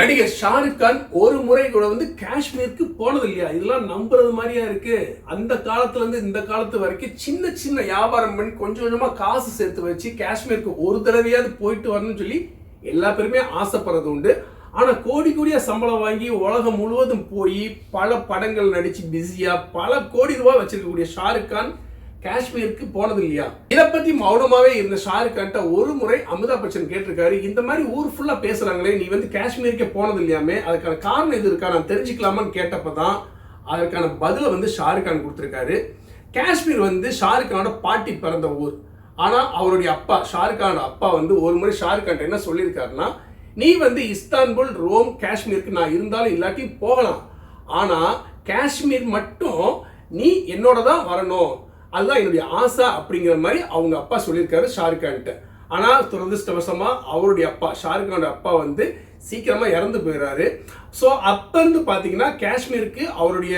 நடிகர் ஷாருக் கான் ஒரு முறை கூட வந்து காஷ்மீருக்கு போனது இல்லையா? இதெல்லாம் நம்புறது மாதிரியா இருக்கு. அந்த காலத்துல இருந்து இந்த காலத்து வரைக்கும் சின்ன சின்ன வியாபாரம் பண்ணி கொஞ்சம் கொஞ்சமா காசு சேர்த்து வச்சு காஷ்மீருக்கு ஒரு தடவையாவது போயிட்டு வரணும்னு சொல்லி எல்லா பேருமே ஆசைப்படுறது உண்டு. ஆனா கோடி கோடியா சம்பளம் வாங்கி உலகம் முழுவதும் போய் பல படங்கள் நடிச்சு பிஸியா பல கோடி ரூபாய் வச்சிருக்கக்கூடிய ஷாருக் கான் காஷ்மீருக்கு போனது இல்லையா இதை பத்தி மௌனமாவே இருந்த ஷாருக் கான்ட்ட ஒரு முறை அமிதாப் பச்சன் கேட்டிருக்காரு. இந்த மாதிரி ஊர் ஃபுல்லா பேசுறாங்களே நீ வந்து காஷ்மீருக்கே போனது இல்லையாமே அதுக்கான காரணம் எது இருக்கா? நான் தெரிஞ்சுக்கலாமான்னு கேட்டப்பதான் அதற்கான பதிலை வந்து ஷாருக் கான் கொடுத்துருக்காரு. காஷ்மீர் வந்து ஷாருக் கானோட பாட்டி பிறந்த ஊர். ஆனா அவருடைய அப்பா ஷாருக் கானோட அப்பா வந்து ஒரு முறை ஷாருக் கான் என்ன சொல்லியிருக்காருன்னா நீ வந்து இஸ்தான்புல் ரோம் காஷ்மீருக்கு நான் இருந்தாலும் இல்லாட்டி போகலாம். ஆனா காஷ்மீர் மட்டும் நீ என்னோட தான் வரணும். அதுதான் என்னுடைய ஆசை அப்படிங்கிற மாதிரி அவங்க அப்பா சொல்லியிருக்காரு ஷாருக்கான்ட்டு ஆனால் துரதிருஷ்டவசமாக அவருடைய அப்பா ஷாருக்கானோட அப்பா வந்து சீக்கிரமாக இறந்து போயிடுறாரு. ஸோ அப்போருந்து பார்த்தீங்கன்னா காஷ்மீருக்கு அவருடைய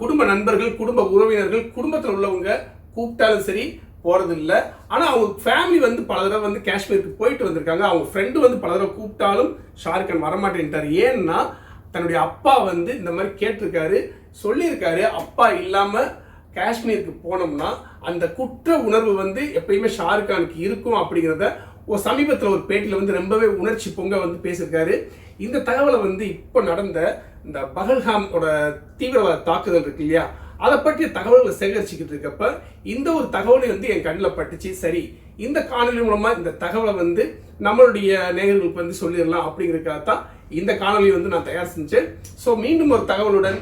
குடும்ப நண்பர்கள் குடும்ப உறவினர்கள் குடும்பத்தில் உள்ளவங்க கூப்பிட்டாலும் சரி போகிறதில்ல ஆனால் அவங்க ஃபேமிலி வந்து பல தடவை வந்து காஷ்மீருக்கு போயிட்டு வந்திருக்காங்க. அவங்க ஃப்ரெண்டு வந்து பல தடவை கூப்பிட்டாலும் ஷாருக்கான் வரமாட்டேன்ட்டார். ஏன்னா தன்னுடைய அப்பா வந்து இந்த மாதிரி கேட்டிருக்காரு சொல்லியிருக்காரு. அப்பா இல்லாமல் காஷ்மீருக்கு போனோம்னா அந்த குற்ற உணர்வு வந்து எப்பயுமே ஷாருக்கானுக்கு இருக்கும் அப்படிங்கிறத ஒரு சமீபத்தில் ஒரு பேட்டியில் வந்து ரொம்பவே உணர்ச்சி பொங்க வந்து பேசியிருக்காரு. இந்த தகவலை வந்து இப்போ நடந்த இந்த பகல்ஹாமோட தீவிரவாத தாக்குதல் இருக்கு இல்லையா? அதை பற்றிய தகவல்களை சேகரிச்சுக்கிட்டு இருக்கப்ப இந்த ஒரு தகவலை வந்து என் கண்ணில் பட்டுச்சு. சரி இந்த காணொலி மூலமாக இந்த தகவலை வந்து நம்மளுடைய நேயர்களுக்கு வந்து சொல்லிடலாம் அப்படிங்கிறதுக்காக தான் இந்த காணொலி வந்து நான் தயார் செஞ்சேன். ஸோ மீண்டும் ஒரு தகவலுடன்